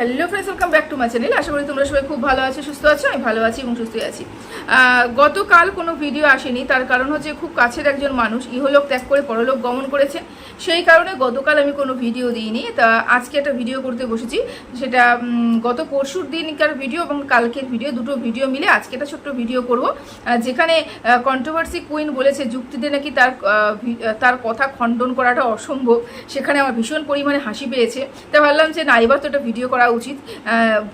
Hello friends welcome back to my channel আশা করি তোমরা সবাই খুব ভালো আছো, সুস্থ আছো, আমি ভালো আছি এবং সুস্থই আছি। গতকাল কোনো ভিডিও আসেনি, তার কারণ হচ্ছে খুব কাছের একজন মানুষ, ইহলোক ত্যাগ করে পরলোক গমন করেছে। সেই কারণে গতকাল আমি কোনো ভিডিও দিইনি। তা আজকে একটা ভিডিও করতে বসেছি। সেটা গত পরশুর দিনকার ভিডিও এবং কালকের ভিডিও, দুটো ভিডিও মিলে আজকে একটা ছোট্ট ভিডিও করব। যেখানে কন্ট্রোভার্সি কুইন বলেছে যুক্তিতে নাকি তার তার কথা খণ্ডন করাটা অসম্ভব। সেখানে আমার ভীষণ পরিমাণে হাসি পেয়েছে। তা ভাবলাম যে না, এবার তো একটা ভিডিও করা উচিত।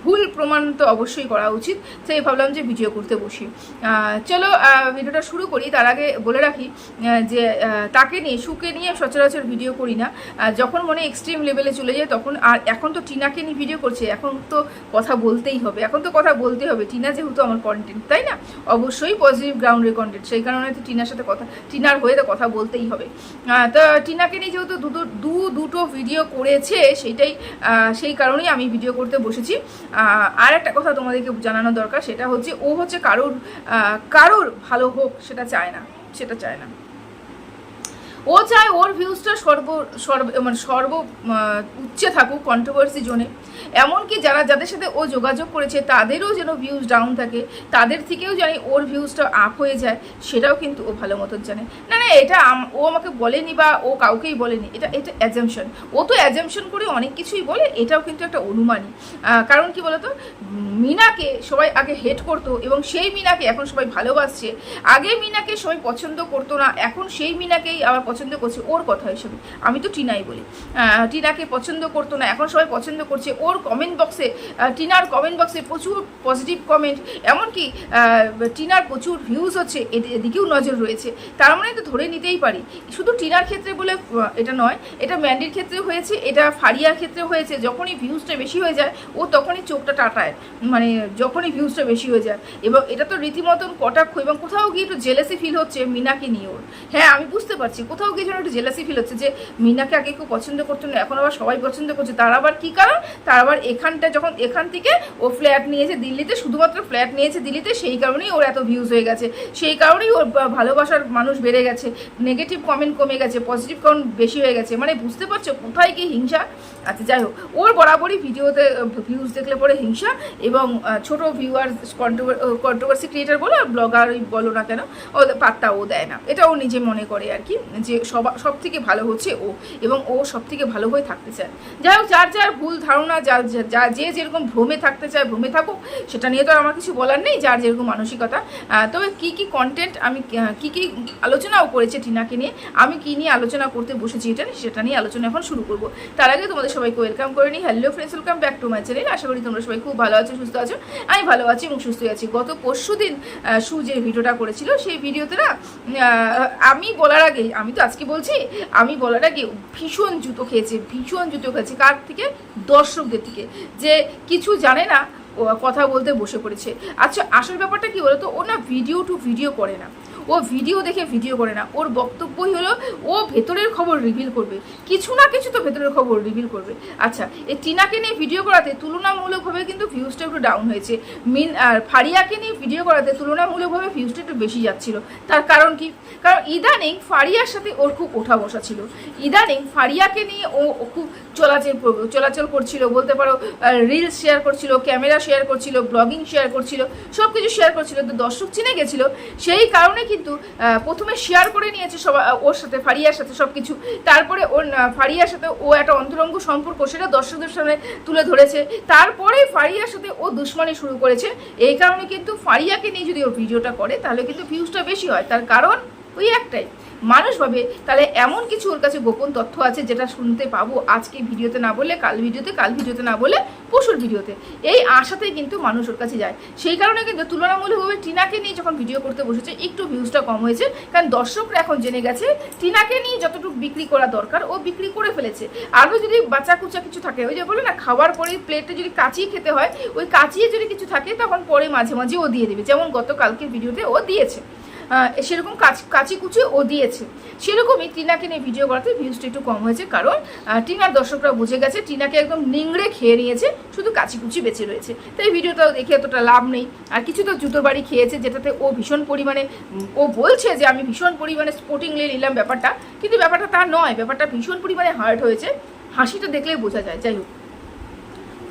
ভুল প্রমাণ তো অবশ্যই করা উচিত। তাই ভাবলাম যে ভিডিও করতে বসি। চলো ভিডিওটা শুরু করি। তার আগে বলে রাখি যে তাকে নিয়ে, সুকে নিয়ে সচরাচর ভিডিও করি না। যখন মনে এক্সট্রিম লেভেলে চলে যায়, তখন আর এখন তো টিনাকে নিয়ে ভিডিও করছে, এখন তো কথা বলতেই হবে। এখন তো কথা বলতেই হবে। টিনা যেহেতু আমার কন্টেন্ট তাই না? অবশ্যই পজিটিভ গ্রাউন্ডের কন্টেন্ট সেই কারণে তো টিনার সাথে কথা, টিনার হয়ে তো কথা বলতেই হবে। তো টিনাকে নিয়ে যেহেতু দুটো, দু দুটো ভিডিও করেছে সেইটাই সেই কারণেই আমি ভিডিও করতে বসেছি। আর একটা কথা তোমাদেরকে জানানো দরকার, সেটা হচ্ছে ও হচ্ছে কারোর কারোর ভালো হোক, সেটা চায় না, সেটা চায় না। ও চায় ওর ভিউজটা সর্ব সর্ব মানে সর্ব উচ্চে থাকুক কন্ট্রোভার্সি জোনে এমনকি যারা, যাদের সাথে ও যোগাযোগ করেছে, তাদেরও যেন ভিউজ ডাউন থাকে, তাদের থেকেও জানি ওর ভিউজটা আপ হয়ে যায়, সেটাও কিন্তু ও ভালো মতন জানে। না না, এটা ও আমাকে বলেনি বা ও কাউকেই বলেনি, এটা এটা অ্যাজামশন ও তো অ্যাজামশন করে অনেক কিছুই বলে, এটাও কিন্তু একটা অনুমানই। কারণ কি বলতো? মিনাকে সবাই আগে হেট করতো এবং সেই মিনাকে এখন সবাই ভালোবাসছে। আগে মিনাকে সবাই পছন্দ করতো না, এখন সেই মিনাকেই আবার পছন্দ করছে ওর কথা হিসেবে। আমি তো টিনাই বলি। টিনাকে পছন্দ করতো না। এখন সবাই পছন্দ করছে ওর কমেন্ট বক্সে টিনার কমেন্ট বক্সে প্রচুর পজিটিভ কমেন্ট এমনকি টিনার প্রচুর ভিউজ হচ্ছে। এদি- এদিকেও নজর রয়েছে। তার মানে তো ধরে নিতেই পারি। শুধু টিনার ক্ষেত্রে বলে এটা নয়। এটা ম্যান্ডির ক্ষেত্রে হয়েছে। এটা ফারিয়ার ক্ষেত্রে হয়েছে। যখনই ভিউজটা বেশি হয়ে যায়, ও তখনই চোখটা টাটায়। মানে যখনই ভিউজটা বেশি হয়ে যায়। এবং এটা তো রীতিমতন কটাক্ষ। এবং কোথাও গিয়ে একটু জেলেসি ফিল হচ্ছে মিনাকে নিয়ে ওর। হ্যাঁ আমি বুঝতে পারছি। কোথাও গিয়ে যেন একটু জেলাসি ফিল হচ্ছে যে মিনাকে আগে কেউ পছন্দ করতো না, এখন আবার সবাই পছন্দ করছে। তার আবার কী কারণ? তার আবার এখানটা যখন, এখান থেকে ও ফ্ল্যাট নিয়েছে দিল্লিতে, শুধুমাত্র ফ্ল্যাট নিয়েছে দিল্লিতে, সেই কারণেই ওর এত ভিউজ হয়ে গেছে। সেই কারণেই ওর ভালোবাসার মানুষ বেড়ে গেছে। নেগেটিভ কমেন্ট কমে গেছে পজিটিভ কমেন্ট বেশি হয়ে গেছে। মানে বুঝতে পারছ কোথায় কি হিংসা? আচ্ছা যাই হোক, ওর বরাবরই ভিডিওতে ভিউজ দেখলে পরে হিংসা এবং ছোট ভিউয়ার কন্ট্রোভার্সি ক্রিয়েটার বলো আর ব্লগার বলো না কেন, ও পাত্তা ও দেয় না। এটা ও নিজে মনে করে আর কি, যে সবা সব থেকে ভালো হচ্ছে ও এবং ও সব থেকে ভালো হয়ে থাকতে চায়। যাই হোক, যার যার ভুল ধারণা যা, যা- যা যেরকম ভ্রমে থাকতে চায়, ভ্রমে থাকুক, সেটা নিয়ে তো আমার কিছু বলার নেই, যার যেরকম মানসিকতা। তবে কি কি কন্টেন্ট আমি কি কি আলোচনাও করেছে টিনাকে নিয়ে, আমি কি নিয়ে আলোচনা করতে বসেছি এটা সেটা নিয়ে আলোচনা এখন শুরু করব। তার আগে তোমাদের সবাইকে ওয়েলকাম করে নিই। Hello friends welcome back to my channel আশা করি তোমরা সবাই খুব ভালো আছো, সুস্থ আছো। আমি ভালো আছি এবং সুস্থই আছি। গত পরশু দিন সু যে ভিডিওটা করেছিল। সেই ভিডিওতে না আমি বলার আগে, আমি তো আজকে বলছি, আমি বলার আগে ভীষণ জুতো খেয়েছে, ভীষণ জুতো খেয়েছে। কার থেকে? দর্শকদের থেকে। যে কিছু জানে না কথা বলতে বসে পড়েছে। আচ্ছা আসল ব্যাপারটা কি বলতো? ও না ভিডিও টু ভিডিও করে না। ও ভিডিও দেখে ভিডিও করে না। ওর বক্তব্যই হলো, ও ভেতরের খবর রিভিল করবে। কিছু না কিছু তো ভেতরের খবর রিভিল করবে। আচ্ছা এই টিনাকে নিয়ে ভিডিও করাতে তুলনামূলকভাবে কিন্তু ভিউজটা একটু ডাউন হয়েছে। মিন আর ফারিয়াকে নিয়ে ভিডিও করাতে তুলনামূলকভাবে ভিউজটা একটু বেশি যাচ্ছিল। তার কারণ কি? কারণ ইদানিং ফারিয়ার সাথে ওর খুব ওঠা বসা ছিল। ইদানিং ফারিয়াকে নিয়ে ও খুব চলাচল চলাচল করছিল, বলতে পারো রিলস শেয়ার করছিল ক্যামেরা শেয়ার করছিল ব্লগিং শেয়ার করছিল সব কিছু শেয়ার করছিল। তো দর্শক চিনে গেছিল। সেই কারণে কিন্তু প্রথমে শেয়ার করে নিয়েছে সবাই ওর সাথে, ফারিয়ার সাথে সব কিছু তারপরে ওর ফারিয়ার সাথে ও একটা অন্তরঙ্গ সম্পর্ক, সেটা দর্শকদের সামনে তুলে ধরেছে। তারপরে ফারিয়ার সাথে ও দুশ্মনী শুরু করেছে। এই কারণে কিন্তু ফারিয়াকে নিয়ে যদি ওর ভিডিওটা করে, তাহলে কিন্তু ভিউজটা বেশি হয়। তার কারণ ওই একটাই। মানুষ ভাবে, তাহলে এমন কিছু ওর কাছে গোপন তথ্য আছে যেটা শুনতে পাবো আজকে ভিডিওতে না বলে কাল ভিডিওতে কাল ভিডিওতে না বলে পশুর ভিডিওতে। এই আশাতেই কিন্তু মানুষ ওর কাছে যায়। সেই কারণে কিন্তু তুলনামূলকভাবে টিনাকে নিয়ে যখন ভিডিও করতে বসেছে, একটু ভিউজটা কম হয়েছে। কারণ দর্শকরা এখন জেনে গেছে, টিনাকে নিয়ে যতটুকু বিক্রি করা দরকার, ও বিক্রি করে ফেলেছে। আরও যদি বাচ্চা কুচা কিছু থাকে, ওই যে বলে না, খাওয়ার পরে প্লেটে যদি কাচিয়ে খেতে হয়, ওই কাচিয়ে যদি কিছু থাকে, তখন পরে মাঝে মাঝে ও দিয়ে দেবে। যেমন গত কালকের ভিডিওতে ও দিয়েছে। সেরকম কাচ কাচি ও দিয়েছে। সেরকমই টিনাকে নিয়ে ভিডিও করাতে ভিউজটা একটু কম হয়েছে, কারণ টিনার দর্শকরা বুঝে গেছে টিনাকে একদম নিংড়ে খেয়ে নিয়েছে, শুধু কাচি কুচি বেঁচে রয়েছে। তাই ভিডিওটাও দেখে এতটা লাভ নেই। আর কিছু তো জুতোর বাড়ি খেয়েছে, যেটাতে ও ভীষণ পরিমাণে, ও বলছে যে আমি ভীষণ পরিমাণে স্পোর্টিংলি নিলাম ব্যাপারটা, কিন্তু ব্যাপারটা তা নয়। ব্যাপারটা ভীষণ পরিমাণে হার্ট হয়েছে। হাসিটা দেখলেই বোঝা যায়। যাই হোক।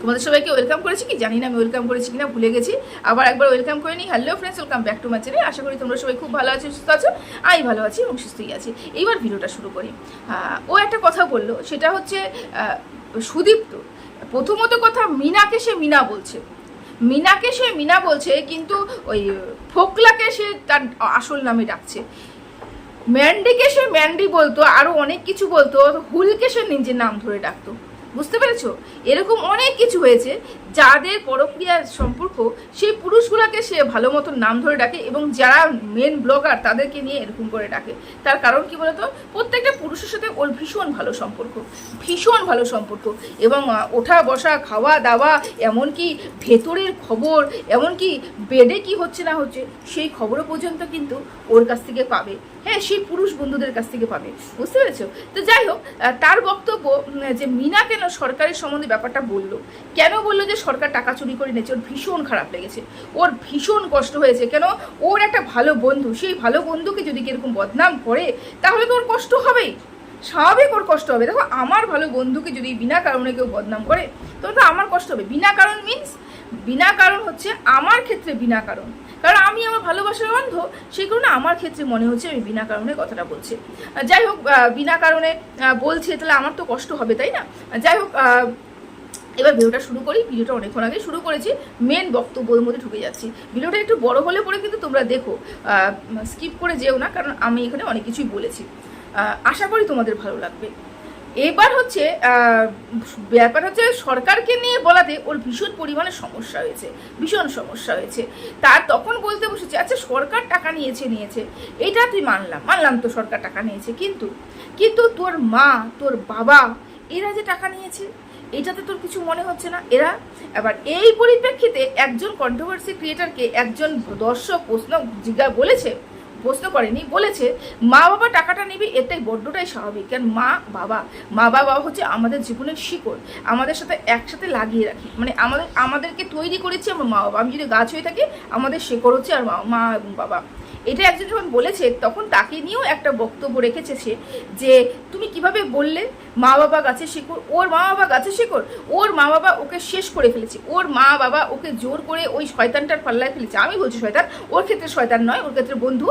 তোমাদের সবাইকে ওয়েলকাম করেছি কি? জানি না আমি ওয়েলকাম করেছি কিনা, ভুলে গেছি। আবার একবার ওয়েলকাম করে নিই। Hello friends welcome back to my আশা করি তোমরা সবাই খুব ভালো আছো, সুস্থ আছো। আমি ভালো আছি এবং সুস্থই আছি। এইবার ভিডিওটা শুরু করি। ও একটা কথা বলল, সেটা হচ্ছে সুদীপ্ত। প্রথমত কথা, মিনাকে সে মিনা বলছে। মিনাকে সে মিনা বলছে, কিন্তু ওই ফোকলাকে সে তার আসল নামে ডাকছে। ম্যান্ডিকে সে ম্যান্ডি বলতো, আরও অনেক কিছু বলতো, হুলকে সে নিজের নাম ধরে ডাকতো। বুঝতে পেরেছ? এরকম অনেক কিছু হয়েছে যাদের পরক্রিয়ার সম্পর্ক, সেই পুরুষগুলোকে সে ভালো মতো নাম ধরে ডাকে এবং যারা মেন ব্লগার তাদেরকে নিয়ে এরকম করে ডাকে। তার কারণ কি বলতো? প্রত্যেকটা পুরুষের সাথে ওর ভীষণ ভালো সম্পর্ক, ভীষণ ভালো সম্পর্ক এবং ওঠা, বসা, খাওয়া, দাওয়া, এমনকি ভেতরের খবর, এমনকি বেডে কি হচ্ছে না হচ্ছে, সেই খবরও পর্যন্ত কিন্তু ওর কাছ থেকে পাবে। হ্যাঁ সেই পুরুষ বন্ধুদের কাছ থেকে পাবে। বুঝতে পেরেছ? তো যাই হোক তার বক্তব্য যে মিনা কেন সরকারের সম্বন্ধে ব্যাপারটা বলল, কেন বলল যে সরকার টাকা চুরি করে নিয়েছে, ওর ভীষণ খারাপ লেগেছে। ওর ভীষণ কষ্ট হয়েছে, কেন? ওর একটা ভালো বন্ধু, সেই ভালো বন্ধুকে যদি কীরকম বদনাম করে, তাহলে তো ওর কষ্ট হবেই। স্বাভাবিক ওর কষ্ট হবে। দেখো, আমার ভালো বন্ধুকে যদি বিনা কারণে কেউ বদনাম করে তখন তো আমার কষ্ট হবে। বিনা কারণ মিন্স বিনা কারণ হচ্ছে আমার ক্ষেত্রে বিনা কারণ। কারণ আমি আমার ভালোবাসার অন্ধ, সেই কারণে আমার ক্ষেত্রে মনে হচ্ছে আমি বিনা কারণে কথাটা বলছি। যাই হোক বিনা কারণে বলছে, তাহলে আমার তো কষ্ট হবে, তাই না? যাই হোক এবার ভিডিওটা শুরু করি, ভিডিওটা অনেকক্ষণ আগে শুরু করেছি মেন বক্তব্যের মধ্যে ঢুকে যাচ্ছি। ভিডিওটা একটু বড় হলে পরে কিন্তু তোমরা দেখো স্কিপ করে যেও না, কারণ আমি এখানে অনেক কিছুই বলেছি। আশা করি তোমাদের ভালো লাগবে। এবার হচ্ছে ব্যাপার হচ্ছে সরকারকে নিয়ে বলাতে ওর ভীষণ পরিমাণে সমস্যা হয়েছে, ভীষণ সমস্যা হয়েছে। তার তখন বলতে বসেছে আচ্ছা সরকার টাকা নিয়েছে নিয়েছে। এটা তুই মানলাম মানলাম তো সরকার টাকা নিয়েছে, কিন্তু কিন্তু তোর মা, তোর বাবা, এরা যে টাকা নিয়েছে এটাতে তোর কিছু মনে হচ্ছে না? এরা এবার এই পরিপ্রেক্ষিতে একজন কন্ট্রোভার্সি ক্রিয়েটারকে একজন দর্শক প্রশ্ন জিজ্ঞা, বলেছে, প্রশ্ন করেনি, বলেছে, মা বাবা টাকাটা নিবি এটাই বড্ডটাই স্বাভাবিক। কারণ মা বাবা মা বাবা হচ্ছে আমাদের জীবনের শিকড়, আমাদের সাথে একসাথে লাগিয়ে রাখি। মানে আমাদের, আমাদেরকে তৈরি করেছে আমার মা বাবা। আমি যদি গাছ হয়ে থাকি, আমাদের শিকড় হচ্ছে আর মা- এবং বাবা। এটা একজন যখন বলেছে, তখন তাকে নিয়েও একটা বক্তব্য রেখেছে সে, যে তুমি কীভাবে বললে মা বাবা গাছে শিকড়, ওর মা বাবা গাছে শিকড়, ওর মা বাবা ওকে শেষ করে ফেলেছে, ওর মা বাবা ওকে জোর করে ওই শয়তানটার পাল্লায় ফেলেছে। আমি বলছি শয়তান, ওর ক্ষেত্রে শয়তান নয়, ওর ক্ষেত্রে বন্ধু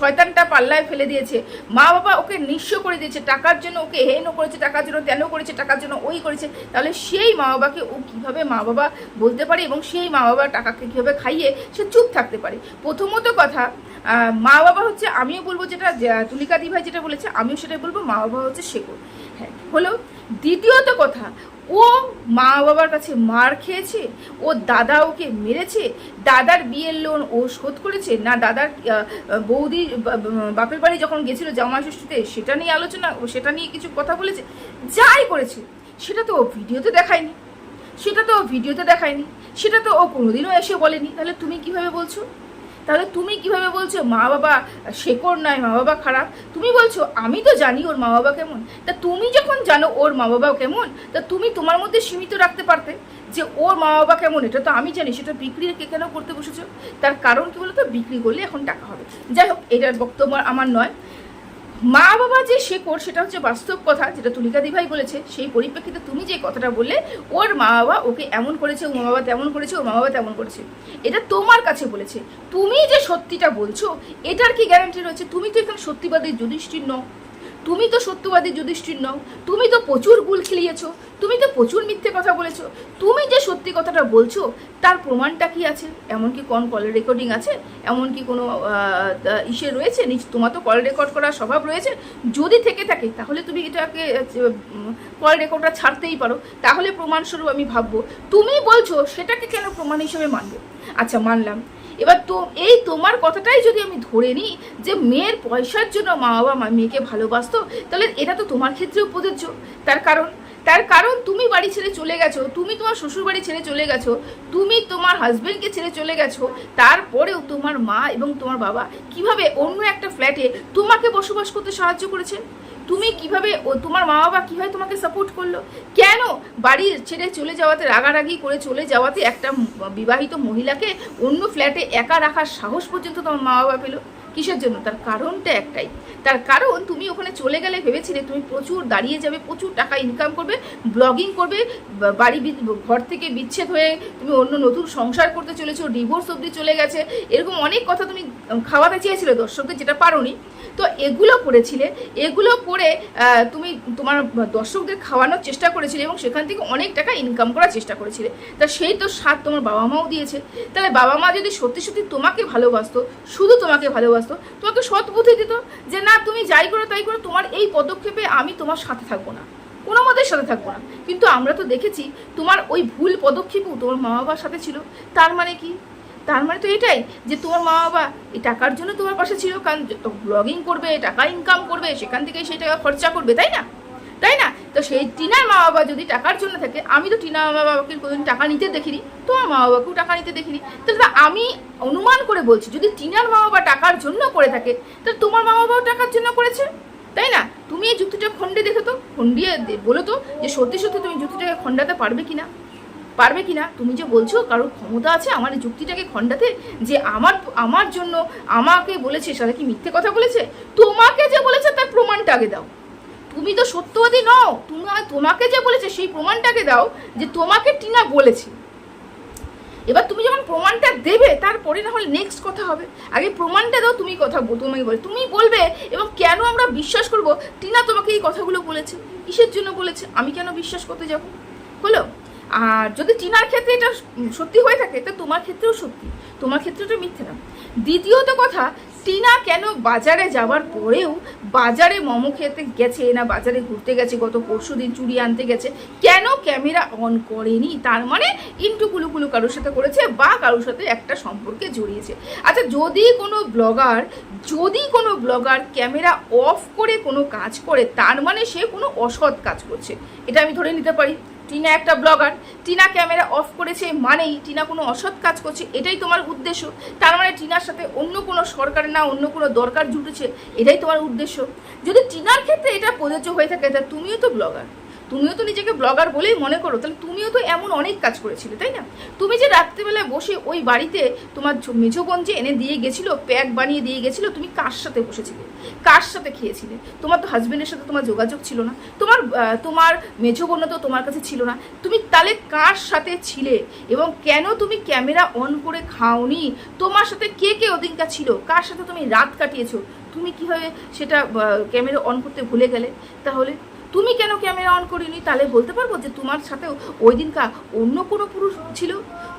শয়তানটা পাল্লায় ফেলে দিয়েছে। মা বাবা ওকে নিঃস্ব করে দিয়েছে, টাকার জন্য ওকে হেনও করেছে, টাকার জন্য তেন করেছে, টাকার জন্য ওই করেছে। তাহলে সেই মা বাবাকে ও কীভাবে মা বাবা বলতে পারে এবং সেই মা বাবা টাকাকে কীভাবে খাইয়ে সে চুপ থাকতে পারে? প্রথমত কথা মা বাবা হচ্ছে, আমিও বলব যেটা তুলিকা দি ভাই যেটা বলেছে, আমিও সেটাই বলব মা বাবা হচ্ছে শেকড়। হ্যাঁ হলো, দ্বিতীয়ত কথা, ও মা বাবার কাছে মার খেয়েছে, ও দাদা ওকে মেরেছে, দাদার বিয়ের লোন ও শোধ করেছে, না দাদার বৌদি বাপের বাড়ি যখন গেছিল জামাই ষষ্ঠীতে, সেটা নিয়ে আলোচনা ও সেটা নিয়ে কিছু কথা বলেছে, যাই করেছে, সেটা তো ও ভিডিওতে দেখায়নি, সেটা তো ও ভিডিওতে দেখায়নি, সেটা তো ও কোনোদিনও এসে বলেনি, তাহলে তুমি কীভাবে বলছো? তাহলে তুমি কীভাবে বলছো, মা বাবা শেকর নয় মা বাবা খারাপ তুমি বলছো, আমি তো জানি ওর মা বাবা কেমন তা তুমি যখন জানো ওর মা বাবা কেমন, তা তুমি তোমার মধ্যে সীমিত রাখতে পারতে যে ওর মা বাবা কেমন, এটা তো আমি জানি, সেটা বিক্রি কে কেন করতে বসেছো? তার কারণ কি বলতো? বিক্রি করলে এখন টাকা হবে। যাই হোক, এটার বক্তব্য আমার নয়। মা বাবা যে শেকড় সেটা হচ্ছে বাস্তব কথা যেটা তুলিকা দিভাই বলেছে। সেই পরিপ্রেক্ষিতে তুমি যে কথাটা বললে, ওর মা বাবা ওকে এমন করেছে ও মা বাবা তেমন করেছে, ওর মা বাবা তেমন করেছে। এটা তোমার কাছে বলেছে। তুমি যে সত্যিটা বলছো, এটার কি গ্যারান্টি রয়েছে? তুমি তো এখানে সত্যিবাদী যুধিষ্ঠির নও। তুমি তো সত্যবাদী যুধিষ্ঠির নও। তুমি তো প্রচুর গুল খেলিয়েছো। তুমি তো প্রচুর মিথ্যে কথা বলেছ। তুমি যে সত্যি কথাটা বলছো, তার প্রমাণটা কি আছে? এমন কি কোন কল রেকর্ডিং আছে? এমন কি কোনো ইসে রয়েছে? নিজ, তোমার তো কল রেকর্ড করার স্বভাব রয়েছে। যদি থেকে থাকে, তাহলে তুমি এটাকে কল রেকর্ডটা ছাড়তেই পারো। তাহলে প্রমাণস্বরূপ আমি ভাববো। তুমি বলছো, সেটাকে কেন প্রমাণ হিসেবে মানবে? আচ্ছা মানলাম। এবার তো, এই তোমার কথাটাই যদি আমি ধরে নিই, যে মেয়ের পয়সার জন্য মা বাবা মেয়েকে ভালোবাসতো, তাহলে এটা তো তোমার ক্ষেত্রেও প্রযোজ্য। তার কারণ তার কারণ তুমি বাড়ি ছেড়ে চলে গেছো, তুমি তোমার শ্বশুর বাড়ি ছেড়ে চলে গেছো, তুমি তোমার হাজব্যান্ডকে ছেড়ে চলে গেছো, তারপরেও তোমার মা এবং তোমার বাবা কীভাবে অন্য একটা ফ্ল্যাটে তোমাকে বসবাস করতে সাহায্য করেছে? তুমি কীভাবে ও তোমার মা বাবা কীভাবে তোমাকে সাপোর্ট করল? কেন বাড়ি ছেড়ে চলে যাওয়াতে, রাগারাগি করে চলে যাওয়াতে একটা বিবাহিত মহিলাকে অন্য ফ্ল্যাটে একা রাখার সাহস পর্যন্ত তোমার মা বাবা পেল? কিসের জন্য? তার কারণটা একটাই। তার কারণ তুমি ওখানে চলে গেলে ভেবেছিলে তুমি প্রচুর দাঁড়িয়ে যাবে, প্রচুর টাকা ইনকাম করবে ব্লগিং করবে বাড়ি ঘর থেকে বিচ্ছেদ হয়ে তুমি অন্য নতুন সংসার করতে চলেছো ডিভোর্স অবধি চলে গেছে। এরকম অনেক কথা তুমি খাওয়াতে চেয়েছিলে দর্শকদের, যেটা পারোনি। তো এগুলো করেছিলে এগুলো আহ, তুমি তোমার দর্শকদের খাওয়ানোর চেষ্টা করেছিলে এবং সেখান থেকে অনেক টাকা ইনকাম করার চেষ্টা করেছিলে। তা সেই তো স্বাদ তোমার বাবা মাও দিয়েছে। তাহলে বাবা মা যদি সত্যি সত্যি তোমাকে ভালোবাসতো শুধু তোমাকে ভালোবাসতো তোমাকে সৎ বুদ্ধি দিত যে না তুমি যাই করো তাই করো তোমার এই পদক্ষেপে আমি তোমার সাথে থাকব না। কোনো মতের সাথে থাকব না। কিন্তু আমরা তো দেখেছি তোমার ওই ভুল পদক্ষেপও তোমার মা বাবার সাথে ছিল। তার মানে কি? তার মানে তো এটাই যে তোমার মা বাবা এই টাকার জন্য তোমার পাশে ছিল, কারণ ব্লগিং করবে, টাকা ইনকাম করবে, সেখান থেকে সেই টাকা খরচা করবে, তাই না? তাই না? তো সেই টিনার মা বাবা যদি টাকার জন্য থাকে, আমি তো টিনার মা বাবাকে কোনোদিন টাকা নিতে দেখিনি তোমার মা বাবাকেও টাকা নিতে দেখিনি। তাহলে আমি অনুমান করে বলছি, যদি টিনার মা বাবা টাকার জন্য করে থাকে, তাহলে তোমার মা বাবাও টাকার জন্য করেছে? তাই না? তুমি এই যুক্তিটা খণ্ডে দেখো তো খন্ডিয়ে বলো তো যে সত্যি সত্যি তুমি যুক্তিটাকে খণ্ডাতে পারবে কিনা? পারবে কিনা? তুমি যে বলছো কারোর ক্ষমতা আছে, আমার যুক্তিটাকে খণ্ডাতে যে আমার আমার জন্য আমাকে বলেছে সেটা কি মিথ্যে কথা বলেছে? তোমাকে যে বলেছে তার প্রমাণটা আগে দাও। তুমি তো সত্যবাদী নও, তুমি তোমাকে যে বলেছে সেই প্রমাণটাকে দাও যে তোমাকে টিনা বলেছে। এবার তুমি যখন প্রমাণটা দেবে, তারপরে না হলে নেক্সট কথা হবে। আগে প্রমাণটা দাও, তুমি কথা তোমাকে বলে। তুমি বলবে, এবং কেন আমরা বিশ্বাস করব? টিনা তোমাকে এই কথাগুলো বলেছে। কিসের জন্য বলেছে? আমি কেন বিশ্বাস করতে যাব? হলো? আর যদি টিনার ক্ষেত্রে এটা সত্যি হয়ে থাকে, তা তোমার ক্ষেত্রেও সত্যি। তোমার ক্ষেত্রে এটা মিথ্যে না। দ্বিতীয়ত কথা, টিনা কেন বাজারে যাওয়ার পরেও বাজারে মোমো খেতে গেছে না, বাজারে ঘুরতে গেছে, গত পরশু দিন চুরি আনতে গেছে, কেন ক্যামেরা অন করেনি? তার মানে ইন্টু কুলু কুলু কারোর সাথে করেছে বা কারোর সাথে একটা সম্পর্কে জড়িয়েছে। আচ্ছা যদি কোনো ব্লগার, যদি কোনো ব্লগার ক্যামেরা অফ করে কোনো কাজ করে, তার মানে সে কোনো অসৎ কাজ করছে। এটা আমি ধরে নিতে পারি। টিনা একটা ব্লগার। টিনা ক্যামেরা অফ করেছে মানেই টিনা কোনো অসৎ কাজ করছে, এটাই তোমার উদ্দেশ্য। তার মানে টিনার সাথে অন্য কোনো সরকার না, অন্য কোনো দরকার জুটেছে, এটাই তোমার উদ্দেশ্য। যদি টিনার ক্ষেত্রে এটা প্রযোজ্য হয়ে থাকে, তা তুমিও তো ব্লগার। তুমিও তো নিজেকে ব্লগার বলেই মনে করো, তাহলে তুমিও তো এমন অনেক কাজ করেছিলে, তাই না? তুমি যে রাত্রিবেলায় বসে ওই বাড়িতে তোমার বোন যে এনে দিয়ে গেছিল, প্যাক বানিয়ে দিয়ে গেছিল, তুমি কার সাথে বসেছিলে? কার সাথে খেয়েছিলে? তোমার তো হাজবেন্ডের সাথে তোমার যোগাযোগ ছিল না। তোমার তোমার বোনও তো তোমার কাছে ছিল না। তুমি তাহলে কার সাথে ছিলে? এবং কেন তুমি ক্যামেরা অন করে খাওনি? তোমার সাথে কে কে ওদিনকার ছিল? কার সাথে তুমি রাত কাটিয়েছো? তুমি কীভাবে সেটা ক্যামেরা অন করতে ভুলে গেলে? তাহলে তুমি কেন ক্যামেরা অন করিনি? তাহলে বলতে পারব যে তোমার সাথেও ওই দিনকার অন্য কোনো পুরুষ ছিল,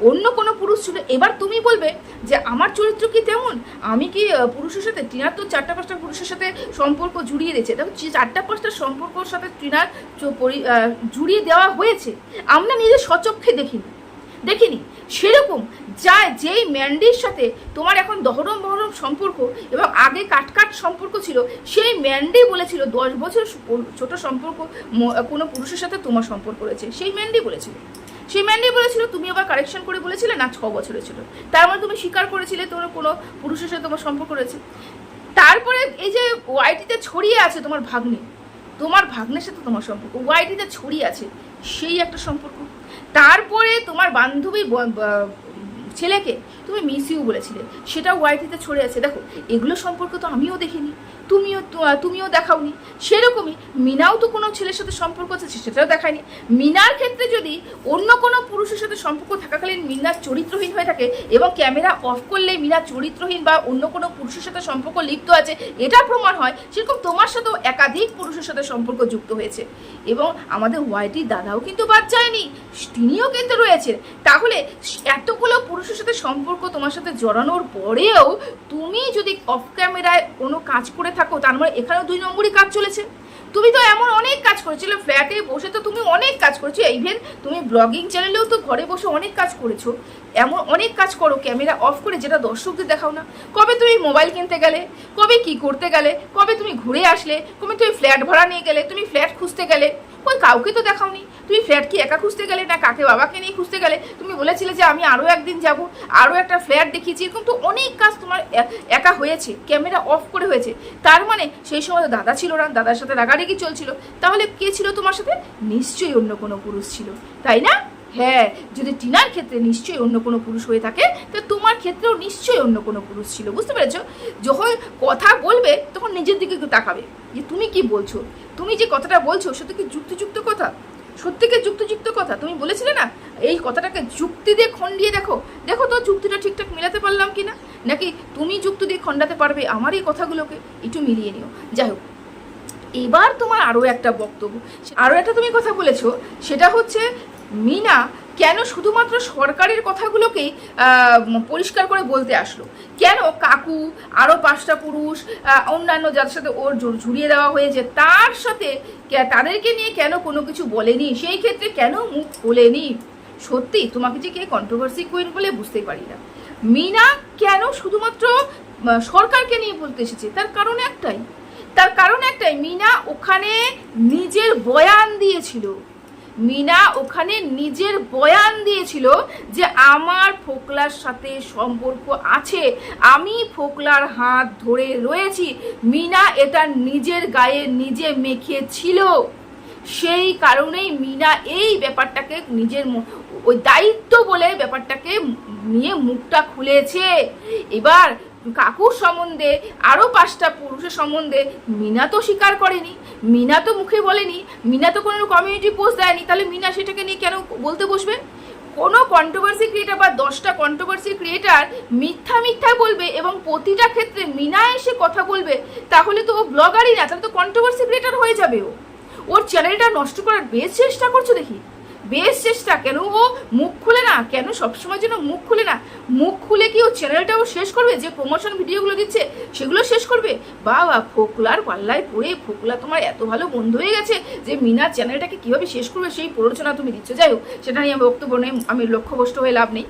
অন্য কোনো পুরুষ ছিল। এবার তুমি বলবে যে আমার চরিত্র কি তেমন? আমি কি পুরুষের সাথে টিনার তো চারটা পাঁচটা পুরুষের সাথে সম্পর্ক জুড়িয়ে দিয়েছে। দেখো চারটা পাঁচটা সম্পর্কর সাথে টিনার জুড়িয়ে দেওয়া হয়েছে, আমরা নিজের সচক্ষে দেখিনি। দেখিনি। সেরকম যা যেই ম্যান্ডির সাথে তোমার এখন দহরম বহরম সম্পর্ক এবং আগে কাটকাট সম্পর্ক ছিল, সেই ম্যান্ডি বলেছিল দশ বছর ছোট সম্পর্ক কোনো পুরুষের সাথে তোমার সম্পর্ক রয়েছে। সেই ম্যান্ডি বলেছিল। সেই ম্যান্ডি বলেছিল, তুমি আবার কারেকশন করে বলেছিলে না, ছ বছরের ছিল। তার মানে তুমি স্বীকার করেছিলে তোমার কোনো পুরুষের সাথে তোমার সম্পর্ক রয়েছে। তারপরে এই যে ওয়াইটিতে ছড়িয়ে আছে তোমার ভাগ্নে, তোমার ভাগ্নের সাথে তোমার সম্পর্ক ওয়াইটিতে ছড়িয়ে আছে সেই একটা সম্পর্ক। তারপরে তোমার বান্ধবী ছেলেকে? তুমি মিস ইউ বলেছিলে। সেটা ওয়াইটিতে ছড়ে আছে। দেখো, এগুলো সম্পর্ক তো আমিও দেখিনি। তুমিও তুমিও দেখাওনি। সেরকমই মিনাও তো কোনো ছেলের সাথে সম্পর্ক আছে সেটাও দেখায়নি। মিনার ক্ষেত্রে যদি অন্য কোনো পুরুষের সাথে সম্পর্ক থাকাকালীন মিনার চরিত্রহীন হয়ে থাকে এবং ক্যামেরা অফ করলে মিনা চরিত্রহীন বা অন্য কোনো পুরুষের সাথে সম্পর্ক লিপ্ত আছে, এটা প্রমাণ হয় সেরকম তোমার সাথেও একাধিক পুরুষের সাথে সম্পর্ক যুক্ত হয়েছে। এবং আমাদের ওয়াইটির দাদাও কিন্তু বাদ তিনিও কিন্তু রয়েছেন। তাহলে এতগুলো পুরুষের সাথে সম্পর্ক তোমার সাথে জড়ানোর পরেও তুমি যদি অফ ক্যামেরায় কোনো কাজ করে থাকো, তার মানে এখানেও দুই নম্বরই কাজ চলেছে। তুমি তো এমন অনেক কাজ করেছিলে ফ্ল্যাটে বসে তো তুমি অনেক কাজ করেছ ইভেন তুমি ব্লগিং চ্যানেলেও তো ঘরে বসে অনেক কাজ করেছ। এমন অনেক কাজ করো ক্যামেরা অফ করে যেটা দর্শকদের দেখাও না। কবে তুমি মোবাইল কিনতে গেলে, কবে কি করতে গেলে, কবে তুমি ঘুরে আসলে, কবে তুমি ফ্ল্যাট ভাড়া নিয়ে গেলে, তুমি ফ্ল্যাট খুঁজতে গেলে ওই কাউকে তো দেখাওনি? তুমি ফ্ল্যাট কি একা খুঁজতে গেলে না কাকে বাবাকে নিয়ে খুঁজতে গেলে? তুমি বলেছিলে যে আমি আরও একদিন যাব আরও একটা ফ্ল্যাট দেখিয়েছি এরকম তো অনেক কাজ তোমার একা হয়েছে, ক্যামেরা অফ করে হয়েছে। তার মানে সেই সময় দাদা ছিল না, দাদার সাথে রাগারেগি চলছিল। তাহলে কে ছিল তোমার সাথে? নিশ্চয়ই অন্য কোনো পুরুষ ছিল। তাই না? হ্যাঁ যদি টিনার ক্ষেত্রে নিশ্চয়ই অন্য কোনো পুরুষ হয়ে থাকে, তো তোমার ক্ষেত্রেও নিশ্চয়ই অন্য কোনো পুরুষ ছিল, বুঝতে পেরেছ? যখন কথা বলবে, তখন নিজের দিকে একটু তাকাবে। যে তুমি কি বলছো? তুমি যে কথাটা বলছো, সেটা কি যুক্তিযুক্ত কথা? সত্যিকে যুক্তিযুক্ত কথা? তুমি বলেছিলে না? এই কথাটাকে যুক্তি দিয়ে খণ্ডিয়ে দেখো। দেখো তো যুক্তিটা ঠিকঠাক মেলাতে পারলাম কি না নাকি তুমি যুক্তি দিয়ে খণ্ডাতে পারবে আমার এই কথাগুলোকে? একটু মিলিয়ে নিও। যাই হোক, এবার তোমার আরও একটা বক্তব্য। আরও একটা তুমি কথা বলেছ, সেটা হচ্ছে, মিনা কেন শুধুমাত্র সরকারের কথাগুলোকেই পরিষ্কার করে বলতে আসলো? কেন কাকু, আরও পাঁচটা পুরুষ অন্যান্য যাদের সাথে ওর ঝুলিয়ে দেওয়া হয়েছে, তার সাথে তাদেরকে নিয়ে কেন কোনো কিছু বলেনি? সেই ক্ষেত্রে কেন মুখ খোলেনি? সত্যি, তোমাকে যে কে কন্ট্রোভার্সি কুইন বলে বুঝতেই পারি না। মিনা কেন শুধুমাত্র সরকারকে নিয়ে বলতে এসেছে? তার কারণ একটাই। তার কারণ একটাই, মিনা ওখানে নিজের বয়ান দিয়েছিল। মিনা ওখানে নিজের বয়ান দিয়েছিল যে আমার ফোকলার সাথে সম্পর্ক আছে, আমি ফোকলার হাত ধরে রয়েছি, মিনা এটা নিজের গায়ে নিজে মেখেছিল। সেই কারণেই মিনা এই ব্যাপারটাকে নিজের ওই দায়িত্ব বলে ব্যাপারটাকে নিয়ে মুখটা খুলেছে। এবার কাকুর সম্বন্ধে, আরও পাঁচটা পুরুষের সম্বন্ধে মিনা তো স্বীকার করেনি। মিনা তো মুখে বলেনি, মিনা তো কোনো কমিউনিটি পোস্ট দেয়নি, তাহলে মিনা সেটাকে নিয়ে কেন বলতে বসবে? কোনো কন্ট্রোভার্সি ক্রিয়েটার বা দশটা কন্ট্রোভার্সি ক্রিয়েটার মিথ্যা মিথ্যা বলবে এবং প্রতিটা ক্ষেত্রে মিনা এসে কথা বলবে, তাহলে তো ও ব্লগারই না, তাহলে তো কন্ট্রোভার্সি ক্রিয়েটার হয়ে যাবে ও। ওর চ্যানেলটা নষ্ট করার বেশ চেষ্টা করছ দেখি। বেশ চেষ্টা, কেন ও মুখ খুলে না? কেন সবসময় যেন মুখ খুলে না? মুখ খুলে কি ও চ্যানেলটাও শেষ করবে? যে প্রমোশন ভিডিওগুলো দিচ্ছে, সেগুলো শেষ করবে? বা বা ফোকলার পাল্লায় পড়ে ফোকলা তোমার এত ভালো বন্ধু হয়ে গেছে যে মিনা চ্যানেলটাকে কীভাবে শেষ করবে সেই প্ররোচনা তুমি দিচ্ছ। যাই হোক, সেটা নিয়ে আমি বক্তব্য নেই, আমি লক্ষ্যভ্রষ্ট হয়ে লাভ নেই।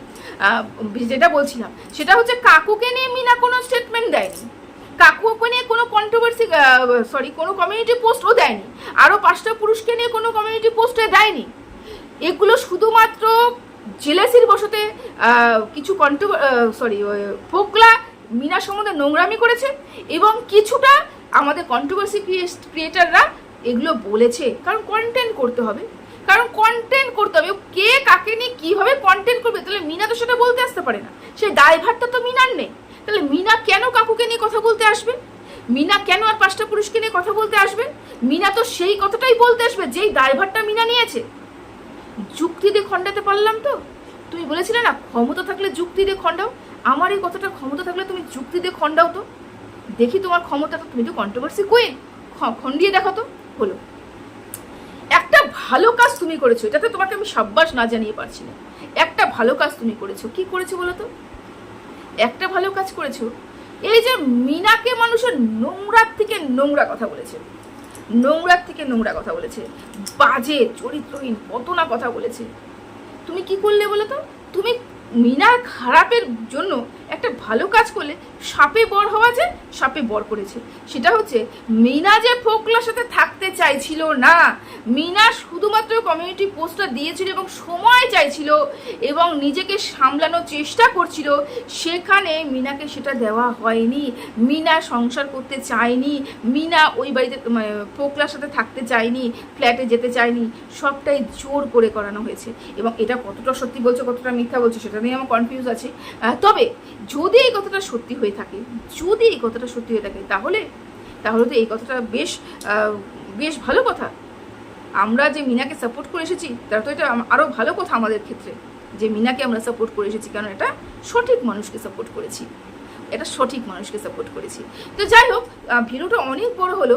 যেটা বলছিলাম, সেটা হচ্ছে কাকুকে নিয়ে মিনা কোনো স্টেটমেন্ট দেয়নি। কাকু ওকে নিয়ে কোনো কন্ট্রোভার্সি সরি কোনো কমিউনিটি পোস্টও দেয়নি। আরও পাঁচটা পুরুষকে নিয়ে কোনো কমিউনিটি পোস্টে দেয়নি। এগুলো শুধুমাত্র জেলেসির বসতে কিছু কন্ট্রো সরি ফোকলা মিনা সম্বন্ধে নোংরামি করেছে এবং কিছুটা আমাদের কন্ট্রোভার্সি ক্রিয়েটাররা এগুলো বলেছে। কারণ কন্টেন্ট করতে হবে। কারণ কন্টেন্ট করতে হবে। কে কাকে নিয়ে কীভাবে কন্টেন্ট করবে? তাহলে মিনা তো সেটা বলতে আসতে পারে না। সেই দায়ভারটা তো মিনার নেই। তাহলে মিনা কেন কাকুকে নিয়ে কথা বলতে আসবে? মিনা কেন আর পাঁচটা পুরুষকে নিয়ে কথা বলতে আসবে? মিনা তো সেই কথাটাই বলতে আসবে, যেই দায়ভারটা মিনা নিয়েছে। যুক্তি দিয়ে খণ্ডাতে পারলাম তো? তুমি বলেছিলে না, ক্ষমতা থাকলে যুক্তি দিয়ে খণ্ডাও। আমার এই কথাটা ক্ষমতা থাকলে তুমি যুক্তি দিয়ে খণ্ডাও তো। দেখি তোমার ক্ষমতাটা, তুমি তো কন্ট্রোভার্সি কুইন খণ্ডিয়ে দেখো তো হলো একটা ভালো কাজ তুমি করেছ, এটাতে তোমাকে আমি সাব্বাস না জানিয়ে পারছি না। একটা ভালো কাজ তুমি করেছ, কি করেছ বলো তো? একটা ভালো কাজ করেছ, এই যে মিনাকে মানুষের নোংরার থেকে নোংরা কথা বলেছে। নোংরার থেকে নোংরা কথা বলেছে। বাজে, চরিত্রহীন কত না কথা বলেছে। তুমি কি করলে বলো তো? তুমি মিনা খারাপের জন্য একটা ভালো কাজ করলে সাপে বর হওয়া যে সাপে বর করেছে। সেটা হচ্ছে মিনা যে ফোকলার সাথে থাকতে চাইছিল না। মিনা শুধুমাত্র কমিউনিটি পোস্টটা দিয়েছিল এবং সময় চাইছিল এবং নিজেকে সামলানোর চেষ্টা করছিল। সেখানে মিনাকে সেটা দেওয়া হয়নি। মিনা সংসার করতে চায়নি। মিনা ওই বাড়িতে মানে, ফোকলার সাথে থাকতে চায়নি ফ্ল্যাটে যেতে চায়নি। সবটাই জোর করে করানো হয়েছে। এবং এটা কতটা সত্যি বলছো কতটা মিথ্যা বলছো সেটা নিয়ে আমার কনফিউজ আছে। তবে যদি এই কথাটা সত্যি হয়ে থাকে, যদি এই কথাটা সত্যি হয়ে থাকে, তাহলে তাহলে তো এই কথাটা বেশ বেশ ভালো কথা। আমরা যে মিনাকে সাপোর্ট করে এসেছি, তারা তো এটা আরও ভালো কথা আমাদের ক্ষেত্রে। যে মিনাকে আমরা সাপোর্ট করে এসেছি, কারণ এটা সঠিক মানুষকে সাপোর্ট করেছি। এটা সঠিক মানুষকে সাপোর্ট করেছি। তো যাই হোক ভিডিওটা অনেক বড় হলো।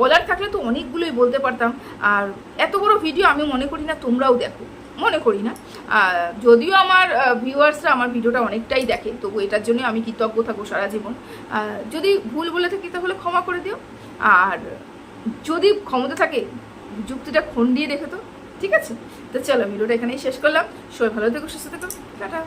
বলার থাকলে তো অনেকগুলোই বলতে পারতাম। আর এত বড় ভিডিও আমি মনে করি না, তোমরাও দেখো। মনে করি না। যদিও আমার ভিউয়ার্সরা আমার ভিডিওটা অনেকটাই দেখে, তবু এটার জন্য আমি কৃতজ্ঞ থাকব সারা জীবন। যদি ভুল বলে থাকি তাহলে ক্ষমা করে দিও। আর যদি ক্ষমতা থাকে, যুক্তিটা খন্ডিয়ে দেখে তো ঠিক আছে? তো চলো, ভিডিওটা এখানেই শেষ করলাম। সবাই ভালো থেকো, সুস্থ থেকো। টাটা।